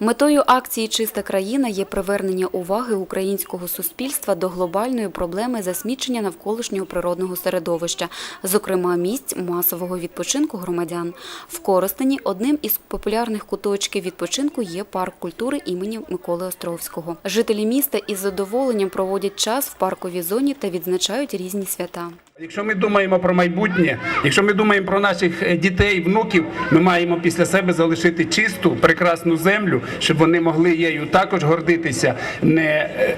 Метою акції Чиста країна є привернення уваги українського суспільства до глобальної проблеми засмічення навколишнього природного середовища, зокрема місць масового відпочинку громадян. В Коростені одним із популярних куточків відпочинку є парк культури імені Миколи Островського. Жителі міста із задоволенням проводять час в парковій зоні та відзначають різні свята. Якщо ми думаємо про майбутнє, якщо ми думаємо про наших е, дітей, внуків, ми маємо після себе залишити чисту, прекрасну землю, щоб вони могли нею також гордитися, не е,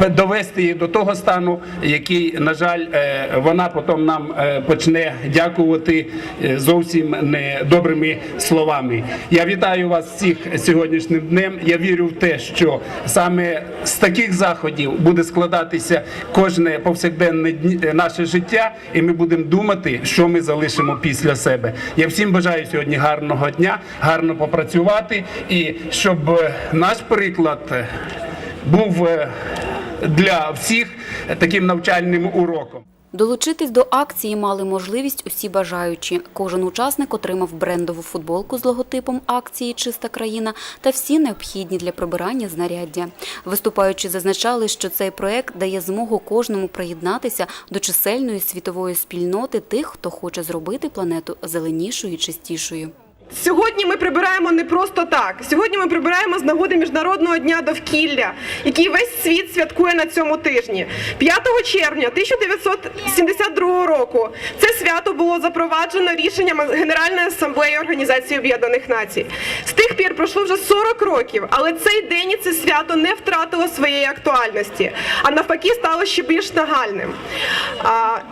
довести її до того стану, який, на жаль, е, вона потім нам е, почне дякувати е, зовсім недобрими словами. Я вітаю вас всіх сьогоднішнім днем. Я вірю в те, що саме з таких заходів буде складатися кожне повсякденне наше життя, і ми будемо думати, що ми залишимо після себе. Я всім бажаю сьогодні гарного дня, гарно попрацювати, і щоб наш приклад був для всіх таким навчальним уроком. Долучитись до акції мали можливість усі бажаючі. Кожен учасник отримав брендову футболку з логотипом акції Чиста країна та всі необхідні для прибирання знаряддя. Виступаючи, зазначали, що цей проект дає змогу кожному приєднатися до чисельної світової спільноти тих, хто хоче зробити планету зеленішою і чистішою. Сьогодні ми прибираємо не просто так. Сьогодні ми прибираємо з нагоди Міжнародного дня довкілля, який весь світ святкує на цьому тижні. 5 червня 1972 року це свято було запроваджено рішенням Генеральної асамблеї Організації Об'єднаних Націй. З тих пір пройшло вже 40 років, але цей день і це свято не втратило своєї актуальності, а навпаки стало ще більш нагальним.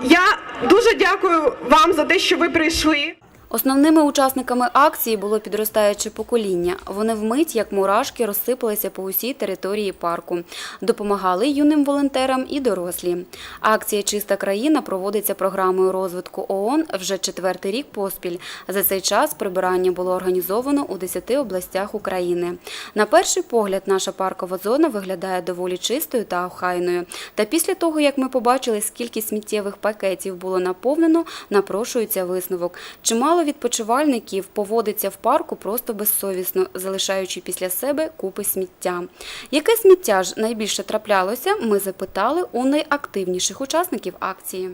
Я дуже дякую вам за те, що ви прийшли. Основними учасниками акції було підростаюче покоління. Вони вмить, як мурашки, розсипалися по усій території парку. Допомагали юним волонтерам і дорослі. Акція Чиста країна проводиться програмою розвитку ООН вже четвертий рік поспіль. За цей час прибирання було організовано у 10 областях України. На перший погляд, наша паркова зона виглядає доволі чистою та охайною. Та після того, як ми побачили, скільки сміттєвих пакетів було наповнено, напрошується висновок. Чимало відпочивальників поводиться в парку просто безсовісно, залишаючи після себе купи сміття. Яке сміття ж найбільше траплялося, ми запитали у найактивніших учасників акції.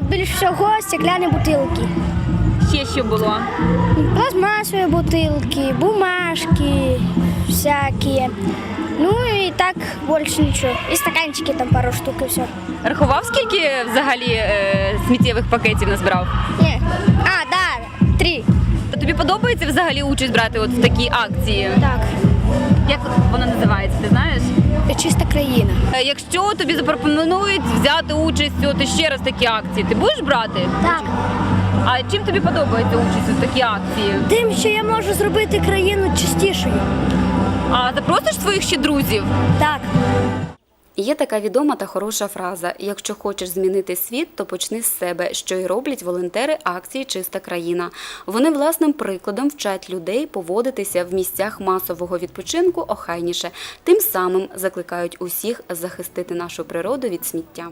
Більш всього стекляні бутилки. Ще що було? Пластмасові бутилки, бумажки всякі. Ну і так більше нічого. І стаканчики там пару штук і все. Рахував, скільки взагалі е, сміттєвих пакетів назбирав? Ні. Да. Тобі подобається взагалі участь брати от в такій акції? Так. Як вона називається, ти знаєш? Чиста країна. Е, Якщо тобі запропонують взяти участь от ще раз в такій акції, ти будеш брати? Так. А чим тобі подобається участь у такій акції? Тим, що я можу зробити країну чистішою. А запросиш своїх ще друзів? Так. Є така відома та хороша фраза: якщо хочеш змінити світ, то почни з себе, що й роблять волонтери акції Чиста країна. Вони власним прикладом вчать людей поводитися в місцях масового відпочинку охайніше, тим самим закликають усіх захистити нашу природу від сміття.